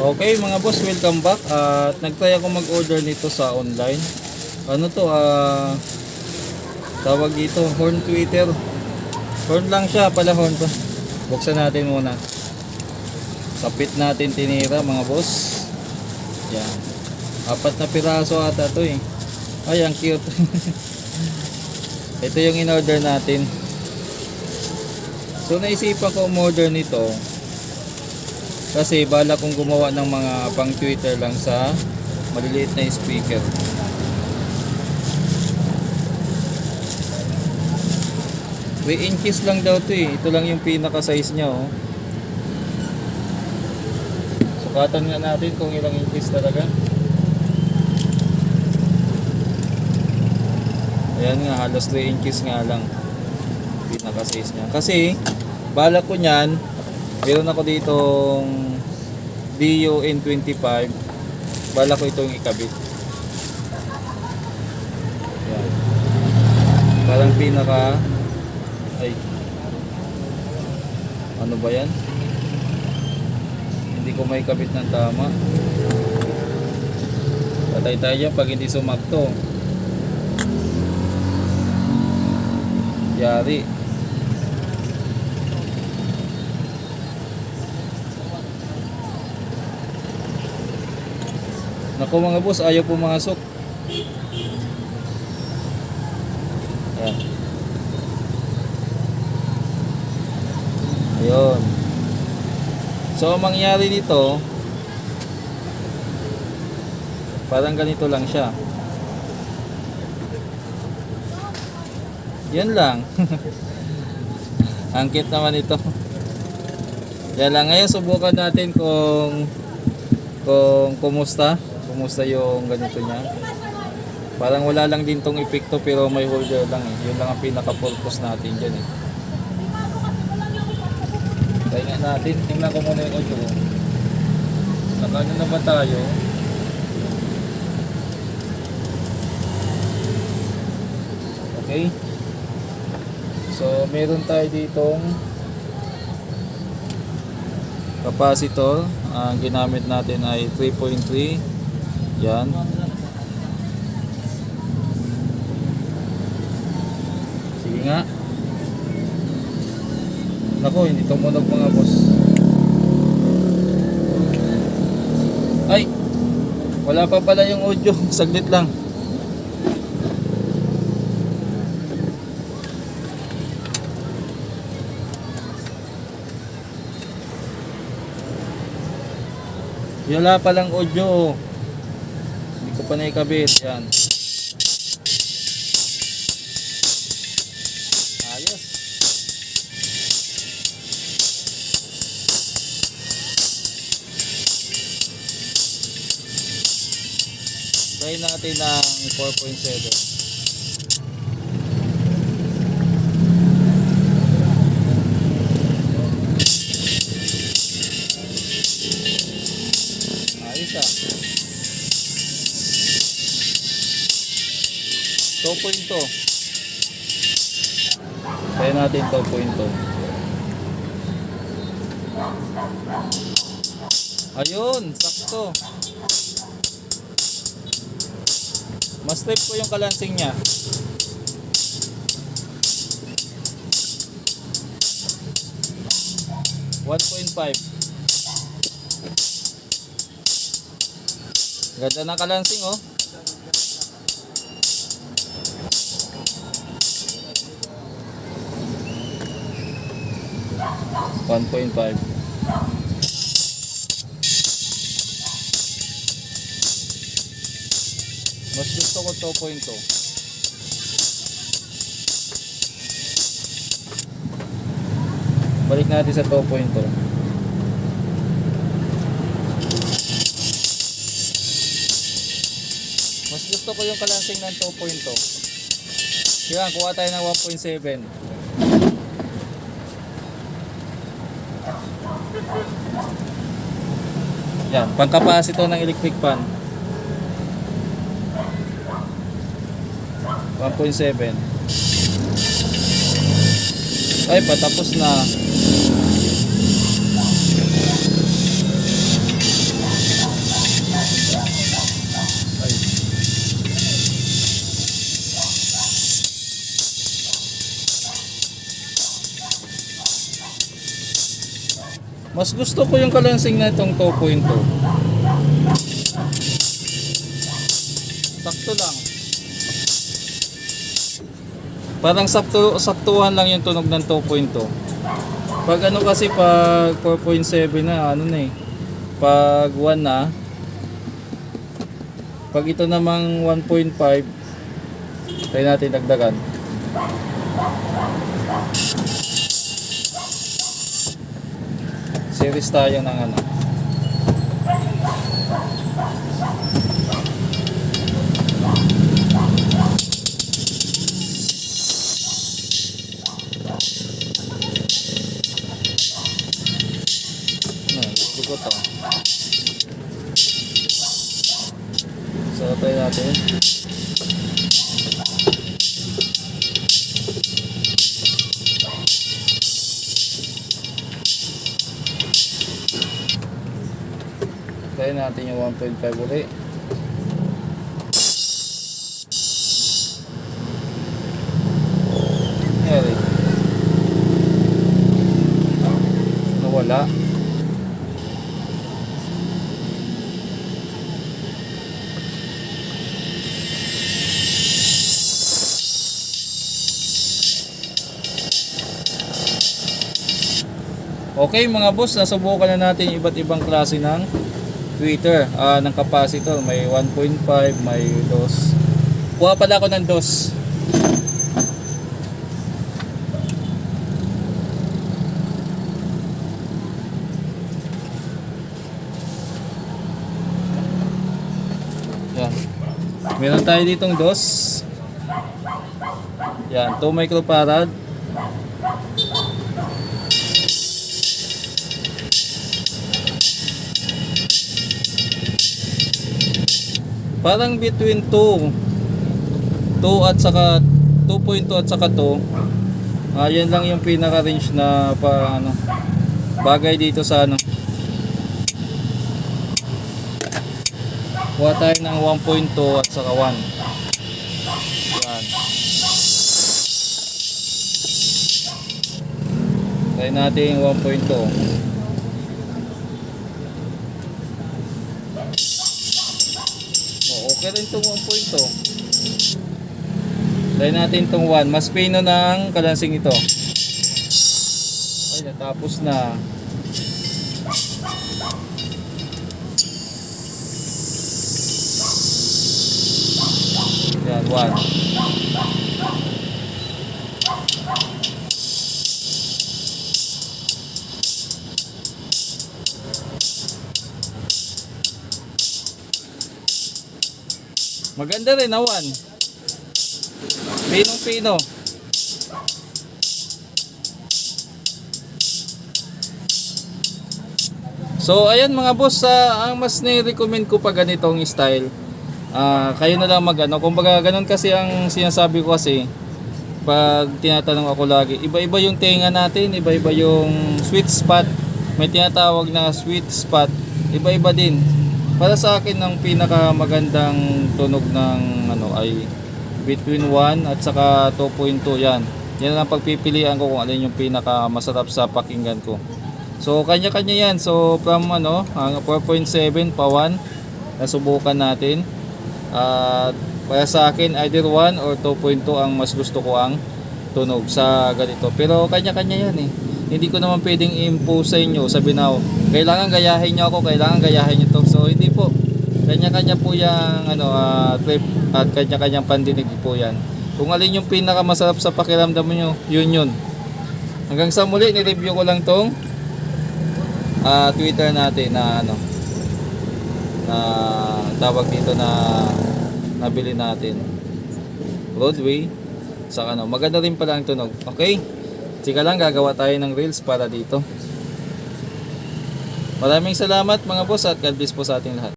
Okay mga boss, welcome back. At nagtry ako mag-order nito sa online. Ano to, ah tawag dito, horn tweeter. Horn lang siya, pala horn pa. Buksan natin muna. Kapit natin tinira mga boss. Yan. Apat na piraso ata to eh. Ay, ang cute. Ito yung in-order natin. So naisipan ko umorder nito kasi bala kong gumawa ng mga pang Twitter lang sa maliliit na speaker. Three inches lang daw to eh. Ito lang yung pinaka size niya oh. Sukatan nga natin kung ilang inches talaga. Ayan nga, halos 3 inches nga lang. Pinaka size niya. Kasi, bala ko niyan, meron ako ditong Dio N25. Bala ko itong ikabit. Yan. Parang pinaka ay ano ba yan? Hindi ko may kabit ng tama. Patay tayo pag hindi sumakto. Yari. Naku mga boss, ayaw pumasok. Ayan. Ayun. So, ang mangyari dito, parang ganito lang siya. Yan lang. Angkit naman ito. Yan lang. Ngayon, subukan natin kung kung kumusta. Kumusta yung ganito niya. Parang wala lang din tong epekto pero may holder lang eh. Yun lang ang pinaka-purpose natin dyan eh. Try nga natin. Tingnan ko muna yung audio. Nakano na ba tayo? Okay. So, meron tayo ditong capacitor. Ang ginamit natin ay 3.3. Yan. Sige nga. Nako, hindi tumunog mga boss. Ay! Wala pa pala yung audio. Saglit lang. Wala palang audio. Pa naikabit. Yan. Ayos. Try natin ng 4.7. 2.2. Try natin 2.2. Ayun, sakto. Mas trip ko yung kalansing niya. One point five. Ganda ng kalansing oh. One point five. Mas gusto ko 2.2. Balik natin sa 2.2. Mas gusto ko yung kalansing ng 2.2. Kaya kuha tayo ng 1.7. Yan, pangkapasito ng electric fan. 1.7 Ay, patapos na. Mas gusto ko yung kalansing na itong 2.2. Sakto lang. Parang sakto, saktuhan lang yung tunog ng 2.2. Pag ano kasi pag 4.7 na ano na eh. Pag 1 na. Pag ito namang 1.5 tayo natin dagdagan. Series tayo ng ano. Natin yung 1.5 ulit. Nangyari. Nawala. Okay mga boss, nasubukan na natin yung iba't ibang klase ng tweeter, ah, ng capacitor. May 1.5, may dos. Kuha pala ako ng dos. Yan. Meron tayo ditong dos. Yan, 2 microfarad. Parang between 2 2 at saka 2.2 at saka 2 ah, yan lang yung pinaka range na pa, ano, bagay dito sa ano. Kuha tayo ng 1.2 at saka 1 yan. Try natin yung 1.2 Rin itong 1.2. Try natin itong 1. Mas pino ng kalansing ito. Ay, natapos na. Yan, 1. Maganda rin, awan. Pinong pino. So, ayan mga boss, ah, ang mas ni-recommend ko pa ganitong style. Ah, kayo na lang magano. Kumbaga ganun kasi ang sinasabi ko kasi pag tinatanong ako lagi, iba-iba yung tenga natin, iba-iba yung sweet spot. May tinatawag na sweet spot, iba-iba din. Para sa akin ang pinakamagandang tunog ng ano ay between 1 at saka 2.2 yan. Yan ang pagpipilian ko kung alin yung pinaka masarap sa pakinggan ko. So kanya-kanya yan. So from ano, ang 4.7 pa 1 nasubukan natin. At para sa akin either 1 or 2.2 ang mas gusto ko ang tunog sa ganito. Pero kanya-kanya yan eh. Hindi ko naman pwedeng i-impose sa inyo, sabi na kailangan gayahin nyo ako, kailangan gayahin nyo to. So hindi po. Kanya-kanya po yung ano, ah, trip at kanya-kanyang pandinig po yan. Kung alin yung pinakamasarap sa pakiramdam nyo, yun yun. Hanggang sa muli, ni-review ko lang tong ah, Twitter natin na ano na tawag dito na nabili natin. Broadway sa ano, maganda rin pala ang tunog. Okay? Sige lang, gagawa tayo ng reels para dito. Maraming salamat mga boss at God bless po sa ating lahat.